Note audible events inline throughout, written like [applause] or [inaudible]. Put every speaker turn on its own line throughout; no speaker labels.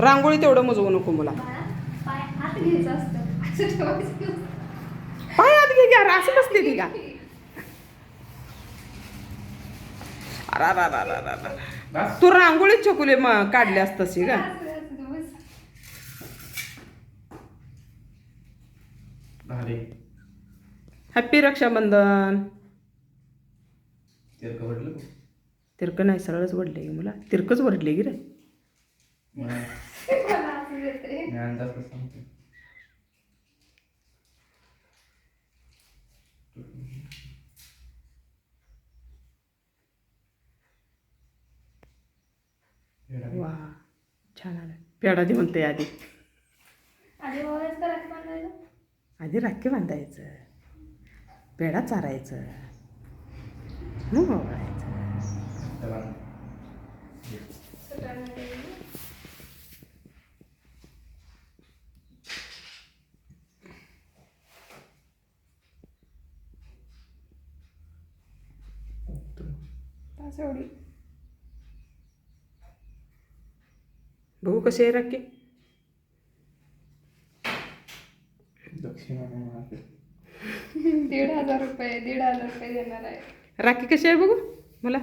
रांगोळी तेवढं मुजवू नको मुला.
पाय आत
घे घ्या असं बसते ती का? अरा रा रा रा रा रा.
बस.
तू रांगोळी चकुले मग काढल्यास तशी का? हॅप्पी रक्षाबंधन.
तिरकं
नाही सरळच वडले मुला. तिरकच वडले गी रे.
मला
अंदाज सांगतो
वा छान आलं. पेढा दे म्हणते आधी.
आधी
राखी बांधायचं? पेढा चारायचं. मग ओवाळायचं.
एवढी.
बघू कशी आहे राखी.
दीड हजार रुपये दीड हजार रुपये देणार आहे.
राखी कशी आहे बघू मला.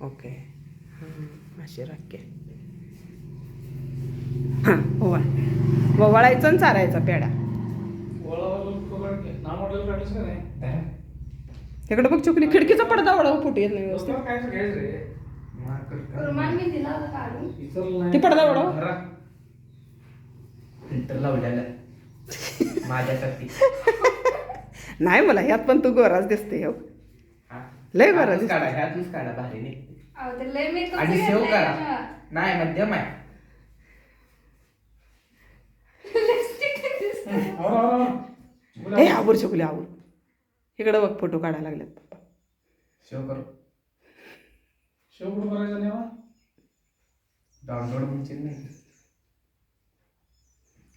ओके. हं, अशी राखी. हां ओवाळ. ओवाळायचं आणि चारायचा
काय?
इकडे बघ चुकली खिडकीचा पडदा ओढाव फुट येत नाही व्यवस्थित. ती पडदा
माझ्यासाठी.
नाही मला ह्यात पण तू गोराच दिसते हो.
हा.
लय
करा. नाही मध्यम आहे. [laughs]
ए आवर चुकली आवर. इकडे बघ फोटो काढायला लागलेत. पप्पा
सेव करू.
शेव कुठं करायचं नाही बा?
डाउनलोड म्हणजे नाही.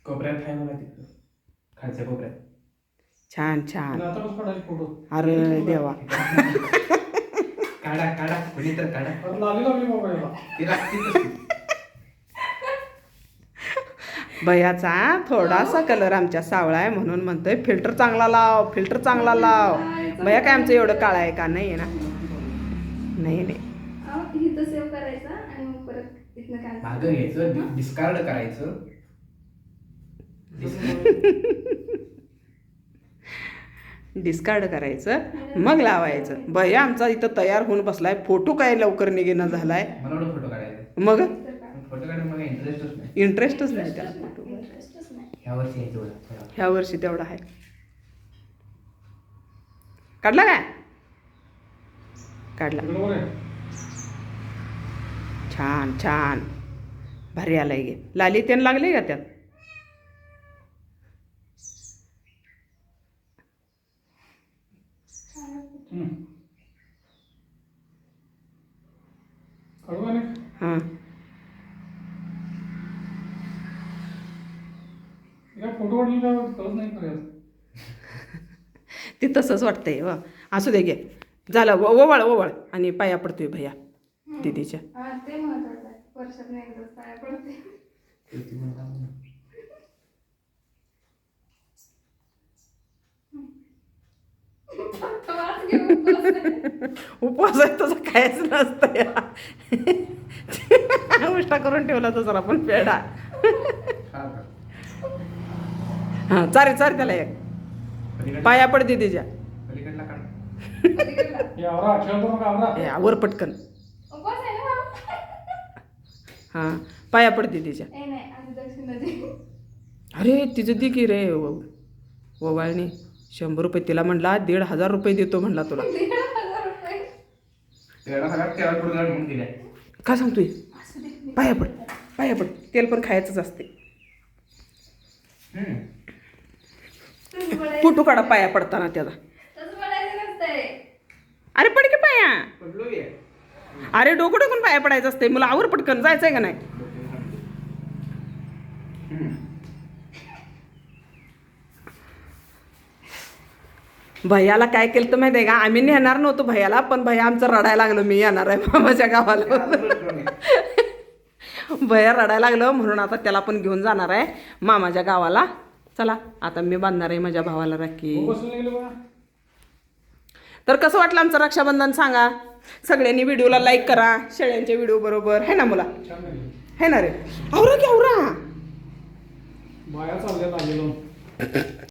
कोपऱ्यात आहे मला तिकडं. खालच्या कोपऱ्यात.
छान छान.
आणि आता कसं काढायचे फोटो.
अरे देवा.
काढा काढा. कुणी तर काढा.
लाली लावली मोबाईलला?
ती लागती
बयाचा थोडासा कलर आमच्या सावळा आहे म्हणून म्हणतोय फिल्टर चांगला लाव फिल्टर चांगला लाव. बया काय आमचं एवढं काळा आहे का? नाही आहे ना? नाही नाही.
डिस्कार्ड करायचं Discard.
डिस्कार्ड करायचं मग लावायचं. बया आमचा इथं तयार होऊन बसलाय फोटो काय लवकर निघेना झालाय?
मला एवढं फोटो काढायचा.
मग?
फोटो काढायला मला इंटरेस्टच नाही
इंटरेस्टच नाही. त्याला फोटो
ह्या वर्षी थोडा.
ह्या वर्षी तेवढा आहे. काढला काय? काढला. छान छान. भारी आलाय गे. लाली त्यानं लागले का त्यात
हम्म. काढू का नाही
हां
या फोटो कळत नाही करायचं
ते तसंच वाटतंय व असू दे घे. झालं ओवाळ ओवाळ. आणि पाया पडतोय भैया. दीदीच्या.
हा ते महत्वाचं आहे. पाया पडते वास घेऊन.
उपवास आहे तुझं कायच नसतं या. उष्टा करून ठेवला तुझा आपण पेढा.
खा?
हां चारी चारी त्याला एक पाया पड दीदीच्या
पलीकडला काढ.
पलीकडला. [laughs]
हे आवरा खेळतो नका आवरा?
ए, वर पटकन? हां पाया पड दीदीच्या
ए नाही आधी दक्षिणा दे
अरे तिचं दे की रे ओवाळणी शंभर रुपये तिला म्हणला दीड हजार रुपये देतो म्हणला तुला.
दीड हजार रुपये?
तेवढा सगळा तेरा कुठं काढ म्हणून दिल्या
का सांगतोय?
असू दे.
पाया पड पाया पड. तेल पण खायचंच असते. फोटो काढा पाया पडताना त्याचा. अरे पड की पाया. अरे डोकं डोकून पाया पडायचं असते मला आवर पटकन जायचंय का नाही. भैयाला काय केलं तर माहिती आहे का? आम्ही नेणार नव्हतो भैयाला पण भैया आमचं रडायला लागलं. मी येणार आहे मामाच्या गावाला. भैया रडायला लागलं म्हणून आता त्याला पण घेऊन जाणार आहे मामाच्या गावाला. चला आता मी बांधणार आहे माझ्या भावाला राखी.
बघा.
तर कसं वाटलं आमचं रक्षाबंधन सांगा? सगळ्यांनी व्हिडिओला लाईक करा शेळ्यांच्या व्हिडिओ बरोबर. है ना मुला? है ना रे? आवरा की
लागेलो